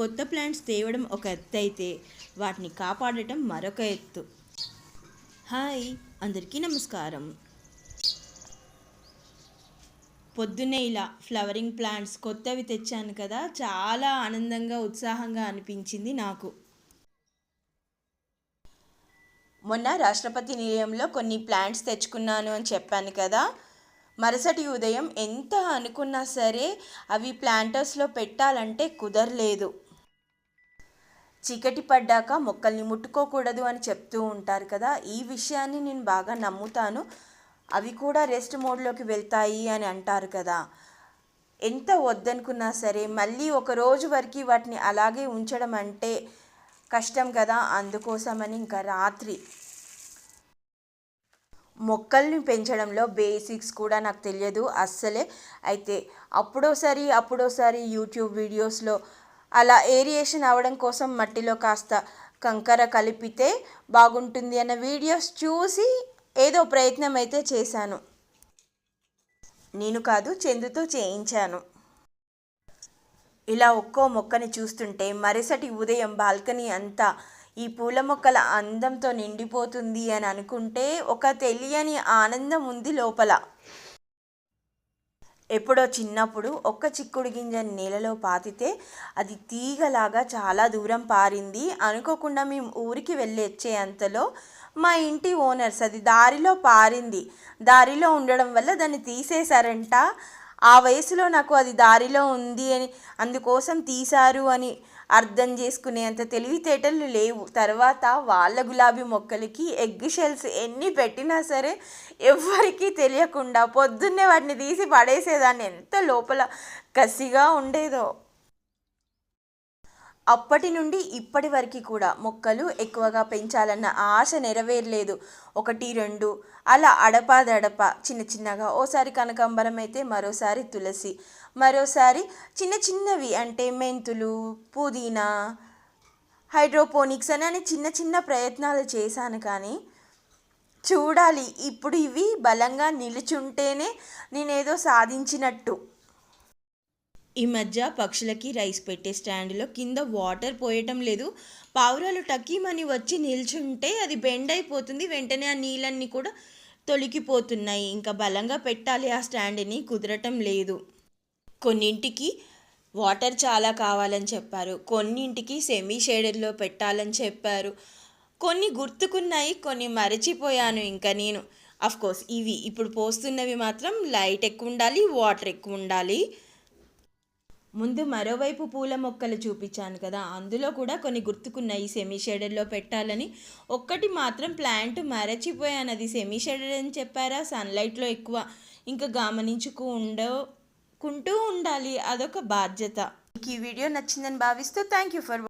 కొత్త ప్లాంట్స్ తేవడం ఒక ఎత్తు అయితే వాటిని కాపాడటం మరొక ఎత్తు. హాయ్ అందరికీ నమస్కారం. పొద్దున్నే ఇలా ఫ్లవరింగ్ ప్లాంట్స్ కొత్తవి తెచ్చాను కదా చాలా ఆనందంగా ఉత్సాహంగా అనిపించింది నాకు. మొన్న రాష్ట్రపతి నిలయంలో కొన్ని ప్లాంట్స్ తెచ్చుకున్నాను అని చెప్పాను కదా మరుసటి ఉదయం ఎంత అనుకున్నా సరే అవి ప్లాంటర్స్లో పెట్టాలంటే కుదరలేదు. చీకటి పడ్డాక మొక్కల్ని ముట్టుకోకూడదు అని చెప్తూ ఉంటారు కదా. ఈ విషయాన్ని నేను బాగా నమ్ముతాను. అవి కూడా రెస్ట్ మోడ్లోకి వెళ్తాయి అని అంటారు కదా. ఎంత వద్దనుకున్నా సరే మళ్ళీ ఒక రోజు వరకు వాటిని అలాగే ఉంచడం అంటే కష్టం కదా. అందుకోసమని ఇంకా రాత్రి మొక్కల్ని పెంచడంలో బేసిక్స్ కూడా నాకు తెలియదు అస్సలే. అయితే అప్పుడోసారి అప్పుడోసారి యూట్యూబ్ వీడియోస్లో అలా ఏరియేషన్ అవడం కోసం మట్టిలో కాస్త కంకర కలిపితే బాగుంటుంది అన్న వీడియోస్ చూసి ఏదో ప్రయత్నం అయితే చేశాను. నేను కాదు చందుతో చేయించాను. ఇలా ఒక్కో మొక్కని చూస్తుంటే మరుసటి ఉదయం బాల్కనీ అంతా ఈ పూల మొక్కల అందంతో నిండిపోతుంది అని అనుకుంటే ఒక తెలియని ఆనందం ఉంది లోపల. ఎప్పుడో చిన్నప్పుడు ఒక్క చిక్కుడు గింజ నేలలో పాతితే అది తీగలాగా చాలా దూరం పారింది. అనుకోకుండా మేము ఊరికి వెళ్ళి వచ్చే అంతలో మా ఇంటి ఓనర్స్ అది దారిలో పారింది. దారిలో ఉండడం వల్ల దాన్ని తీసేశారంట. ఆ వయసులో నాకు అది దారిలో ఉంది అని అందుకోసం తీశారు అని అర్థం చేసుకునేంత తెలివితేటలు లేవు. తర్వాత వాళ్ళ గులాబీ మొక్కలకి ఎగ్ షెల్స్ ఎన్ని పెట్టినా సరే ఎవ్వరికీ తెలియకుండా పొద్దున్నే వాటిని తీసి పడేసేదాన్ని. ఎంత లోపల కసిగా ఉండేదో. అప్పటి నుండి ఇప్పటి వరకు కూడా మొక్కలు ఎక్కువగా పెంచాలన్న ఆశ నెరవేరలేదు. ఒకటి రెండు అలా అడపాదడప చిన్న చిన్నగా ఓసారి కనకాంబరం అయితే మరోసారి తులసి మరోసారి చిన్న చిన్నవి అంటే మెంతులు పుదీనా హైడ్రోపోనిక్స్ అని చిన్న చిన్న ప్రయత్నాలు చేశాను కానీ చూడాలి. ఇప్పుడు ఇవి బలంగా నిలుచుంటేనే నేనేదో సాధించినట్టు. ఈ మధ్య పక్షులకి రైస్ పెట్టే స్టాండ్లో కింద వాటర్ పోయటం లేదు. పావురాలు టకీమని వచ్చి నిల్చుంటే అది బెండ్ అయిపోతుంది. వెంటనే ఆ నీళ్ళన్నీ కూడా తొలికిపోతున్నాయి ఇంకా బలంగా పెట్టాలి ఆ స్టాండ్ని. కుదరటం లేదు. కొన్నింటికి వాటర్ చాలా కావాలని చెప్పారు. కొన్నింటికి సెమీ షేడర్లో పెట్టాలని చెప్పారు. కొన్ని గుర్తుకున్నాయి కొన్ని మరచిపోయాను ఇంకా నేను. కోర్స్ ఇవి ఇప్పుడు పోస్తున్నవి మాత్రం లైట్ ఎక్కువ ఉండాలి వాటర్ ఎక్కువ ఉండాలి. ముందు మరోవైపు పూల మొక్కలు చూపించాను కదా. అందులో కూడా కొన్ని గుర్తుకున్నాయి. సెమీ షేడెడ్లో పెట్టాలని. ఒక్కటి మాత్రం ప్లాంట్ మరచిపోయాను. అది సెమీ షేడెడ్ అని చెప్పారా? సన్లైట్లో ఎక్కువ ఇంకా గమనించుకు ఉండకుంటూ ఉండాలి. అదొక బాధ్యత. మీకు ఈ వీడియో నచ్చిందని భావిస్తూ థ్యాంక్ యూ ఫర్